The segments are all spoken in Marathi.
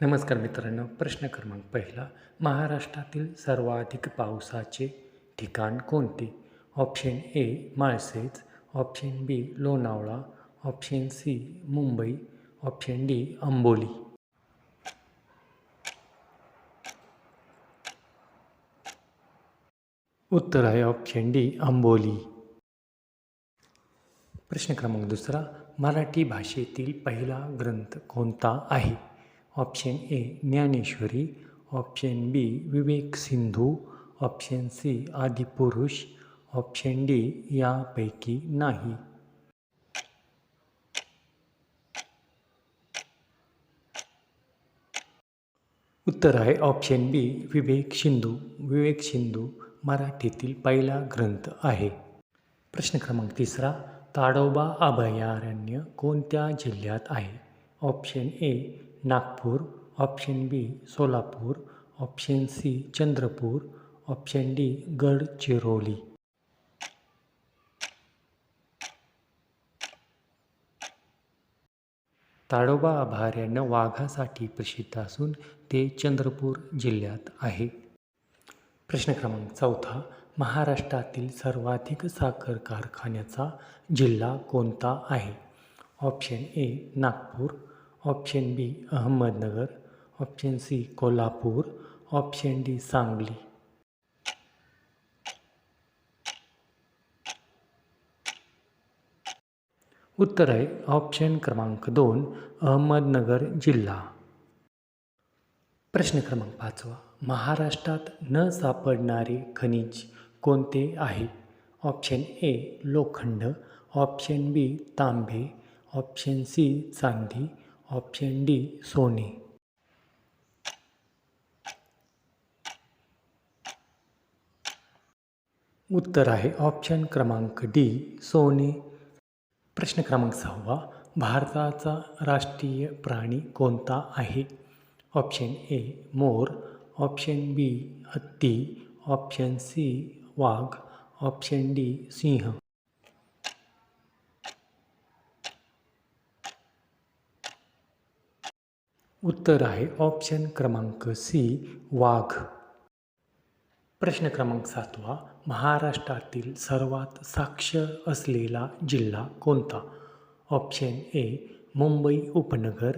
नमस्कार मित्रांनो प्रश्न क्रमांक पहिला. महाराष्ट्रातील सर्वाधिक पावसाचे ठिकाण कोणते? Option A Malshej. Option B Lonavala. Option C Mumbai. Option D Amboli. उत्तर आहे ऑप्शन डी अंबोली. प्रश्न क्रमांक दुसरा. मराठी भाषेतील पहिला ग्रंथ कोणता आहे? Option A Dnyaneshwari option B Vivek Sindhu option C Adipurush option D यापैकी नाही उत्तर आहे ऑप्शन बी विवेक सिंधू विवेक सिंधू मराठीतील पहिला ग्रंथ आहे प्रश्न क्रमांक तिसरा ताडोबा अभयारण्य कोणत्या जिल्ह्यात आहे option A Nagpur option B Solapur option C Chandrapur option D Gadchiroli. Tadoba अभयारण्य वाघासाठी प्रसिद्ध असून ते चंद्रपूर जिल्ह्यात आहे. प्रश्न क्रमांक चौथा महाराष्ट्रातील सर्वाधिक साखर कारखान्याचा जिल्हा कोणता आहे? Option A Nagpur option B Ahmednagar option C Kolhapur option D Sangli. उत्तर आहे ऑप्शन क्रमांक दोन अहमदनगर जिल्हा. प्रश्न क्रमांक पाचवा महाराष्ट्रात न सापडणारे खनिज कोणते आहे? ऑप्शन ए लोखंड ऑप्शन बी तांबे ऑप्शन सी चांदी ऑप्शन डी सोने. उत्तर आहे ऑप्शन क्रमांक डी सोने. प्रश्न क्रमांक सहावा भारताचा राष्ट्रीय प्राणी कोणता आहे? ऑप्शन ए मोर. ऑप्शन बी हत्ती. ऑप्शन सी वाघ. ऑप्शन डी सिंह. उत्तर आहे ऑप्शन क्रमांक सी वाघ. प्रश्न क्रमांक सातवा महाराष्ट्रातील सर्वात साक्षर असलेला जिल्हा कोणता? ऑप्शन ए मुंबई उपनगर.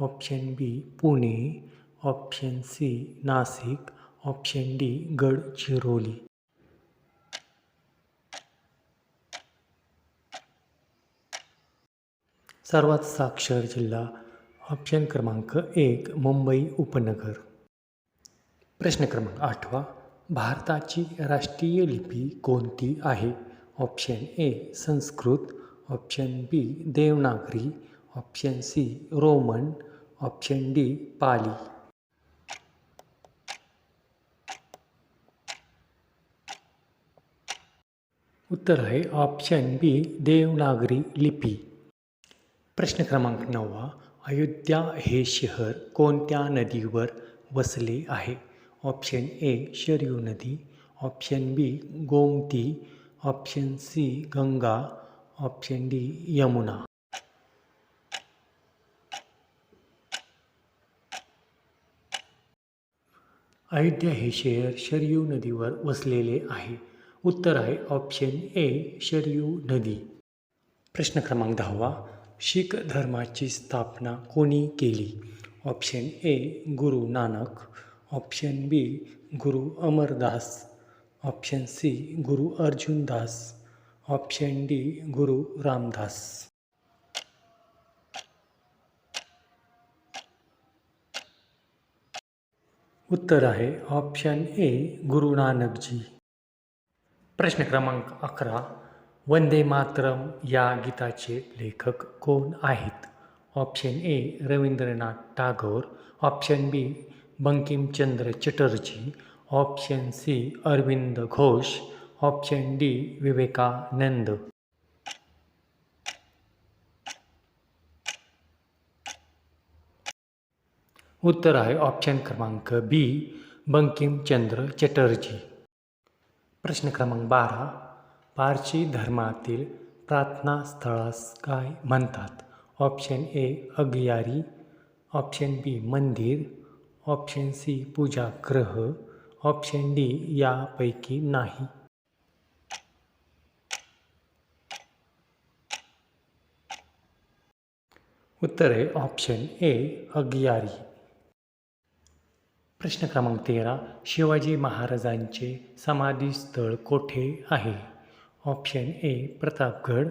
Option B Pune. Option C Nashik. Option D Gadchiroli. सर्वात साक्षर जिल्हा ऑप्शन क्रमांक एक मुंबई उपनगर. प्रश्न क्रमांक आठवा भारताची राष्ट्रीय लिपी कोणती आहे? Option A Sanskrit option B Devanagari option C Roman option D Pali. उत्तर आहे ऑप्शन बी देवनागरी लिपी. प्रश्न क्रमांक नववा अयोध्या हे शहर कोणत्या नदीवर वसले आहे? ऑप्शन ए शरयू नदी. Option B Gomti. Option C Ganga. Option D Yamuna. Ayodhya हे शहर शरयू नदीवर वसलेले आहे. उत्तर आहे ऑप्शन ए शरयू नदी. प्रश्न क्रमांक दहावा. शीख धर्माची स्थापना कोणी केली? Option A Guru Nanak. Option B Guru Amar Das. Option C Guru Arjundas option D गुरु रामदास. उत्तर आहे ऑप्शन ए गुरु नानक जी प्रश्न क्रमांक अकरा. वंदे मातरम या गीताचे लेखक कोण आहेत? Option A Rabindranath Tagore. Option B Bankimchandra Chatterjee. Option C Aurobindo Ghosh. Option D Vivekananda. उत्तर आहे ऑप्शन क्रमांक बी बंकिमचंद्र चटर्जी. प्रश्न क्रमांक बारा पारशी धर्मातील प्रार्थनास्थळास काय म्हणतात? Option A agiary. Option B मंदिर. ऑप्शन सी पूजागृह ऑप्शन डी यापैकी नाही. उत्तर आहे ऑप्शन ए अग्यारी. प्रश्न क्रमांक तेरा शिवाजी महाराजांचे समाधीस्थळ कोठे आहे? Option A Pratapgarh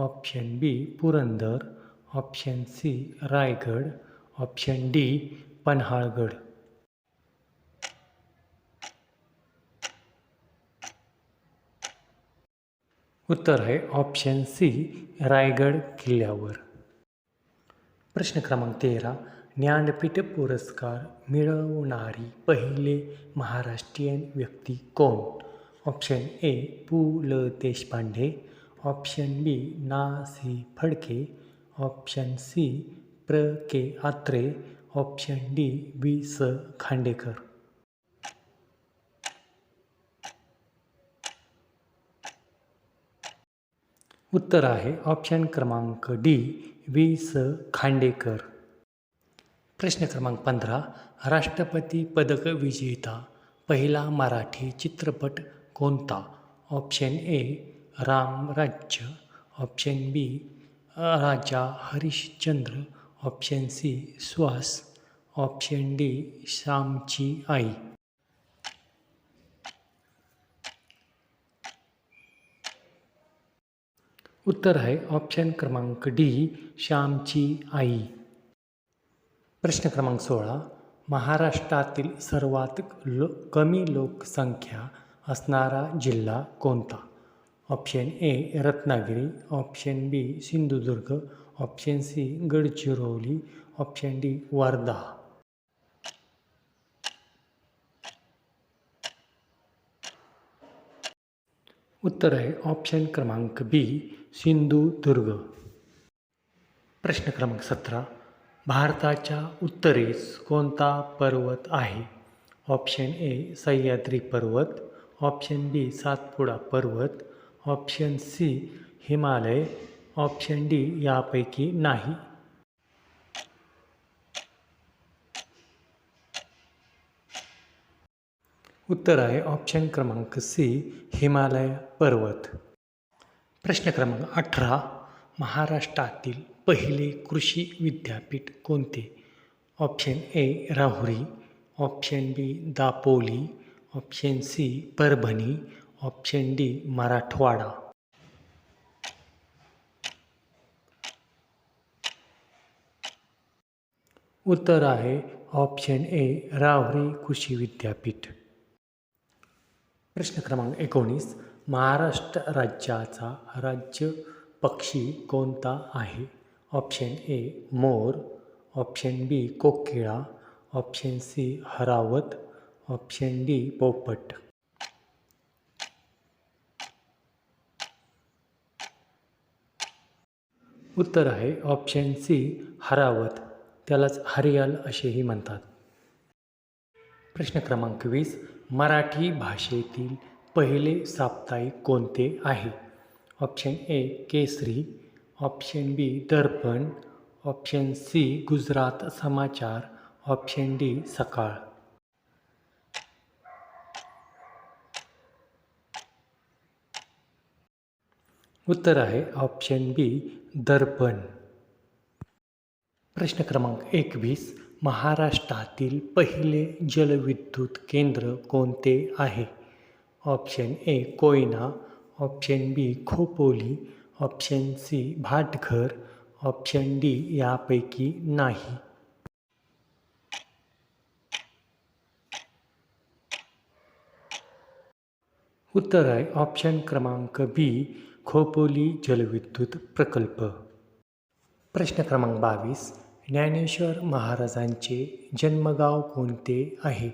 option B Purandar option C Raigad option D Panhalgad उत्तर है ऑप्शन सी रायगढ़ किल्ल्यावर प्रश्न क्रमांक तेरा ज्ञानपीठ पुरस्कार मिळवणारी पहिले महाराष्ट्रीयन व्यक्ती कोण ऑप्शन ए पु ल देशपांडे ऑप्शन बी ना सी फडके ऑप्शन सी प्र के आत्रे ऑप्शन डी वी स खांडेकर उत्तर आहे ऑप्शन क्रमांक डी वी स खांडेकर प्रश्न क्रमांक पंधरा राष्ट्रपती पदक विजेता पहिला मराठी चित्रपट कोणता option A Ramrajya option B Raja Harishchandra option C Shwaas option D Shyamchi Aai उत्तर आहे ऑप्शन क्रमांक डी श्यामची आई प्रश्न क्रमांक सोळा महाराष्ट्रातील सर्वात लो, कमी लोकसंख्या असणारा जिल्हा कोणता? Option A Ratnagiri. Option B Sindhudurg. Option C Gadchiroli. Option D Wardha. उत्तर आहे ऑप्शन क्रमांक बी सिंधुदुर्ग. प्रश्न क्रमांक सतरा. भारताच्या उत्तरेस कोणता पर्वत आहे? ऑप्शन ए सह्याद्री पर्वत. ऑप्शन बी सातपुडा पर्वत, option C Himalaya, option D यापैकी नाही. उत्तर आहे ऑप्शन क्रमांक सी हिमालय पर्वत. प्रश्न क्रमांक अठरा, महाराष्ट्रातील पहिले कृषी विद्यापीठ कोणते? Option A Rahuri, option B Dapoli option C Parbhani. Option D Marathwada. उत्तर आहे ऑप्शन ए राहुरी कृषी विद्यापीठ. प्रश्न क्रमांक एकोणीस महाराष्ट्र राज्याचा राज्य पक्षी कोणता आहे? ऑप्शन ए मोर. ऑप्शन बी कोकिळा. ऑप्शन सी हरावत. ऑप्शन डी पोपट. उत्तर आहे ऑप्शन सी हरावत. त्यालाच हरियाल असेही म्हणतात. प्रश्न क्रमांक वीस मराठी भाषेतील पहिले साप्ताहिक कोणते आहे? Option A Kesari. Option B Darpan. Option C Gujarat Samachar. Option D Sakal. उत्तर आहे ऑप्शन बी दर्पण. प्रश्न क्रमांक एकवीस, महाराष्ट्रातील पहिले जलविद्युत केंद्र कोणते आहे? Option A Koyna. Option B Khopoli. Option C Bhatghar. Option D यापैकी नाही. उत्तर आहे ऑप्शन क्रमांक बी खोपोली जलविद्युत प्रकल्प. प्रश्न क्रमांक बावीस. ज्ञानेश्वर महाराजांचे जन्मगाव कोणते आहे?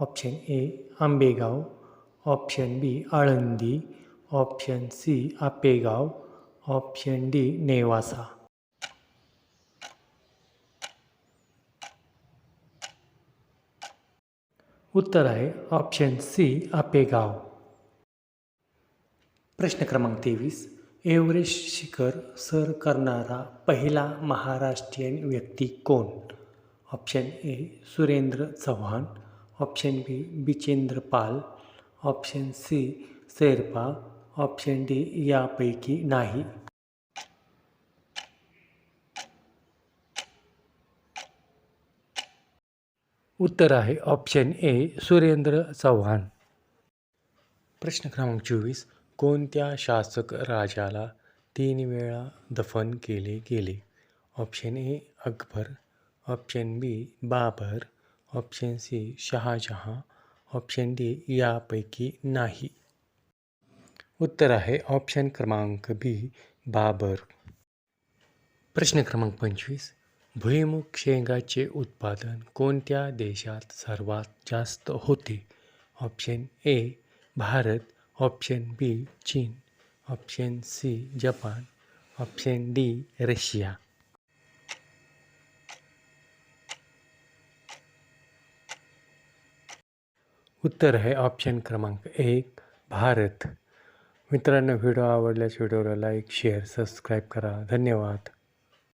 Option A Ambegaon. Option B Alandi. Option C Apegaon. Option D Nevasa. उत्तर आहे ऑप्शन सी आपेगाव. प्रश्न क्रमांक तेवीस. एव्हरेस्ट शिखर सर करणारा पहिला महाराष्ट्रीयन व्यक्ती कोण? Option A Surendra Chavan. Option B Bachendri Pal. Option C Sherpa. Option D यापैकी नाही. उत्तर आहे ऑप्शन ए सुरेंद्र चव्हाण. प्रश्न क्रमांक चोवीस. कोणत्या शासक राजाला तीन वेळा दफन केले गेले? Option A Akbar. Option B Babar. Option C Shahjahan. Option D यापैकी नाही. उत्तर आहे ऑप्शन क्रमांक बी बाबर. प्रश्न क्रमांक पंचवीस. भुईमुग शेंगाचे उत्पादन कोणत्या देशात सर्वात जास्त होते? Option A Bharat. Option B चीन option C Japan option D Russia उत्तर आहे ऑप्शन क्रमांक एक, भारत. मित्रांनो, व्हिडिओ आवडल्यास व्हिडिओला लाईक शेअर सबस्क्राईब करा. धन्यवाद.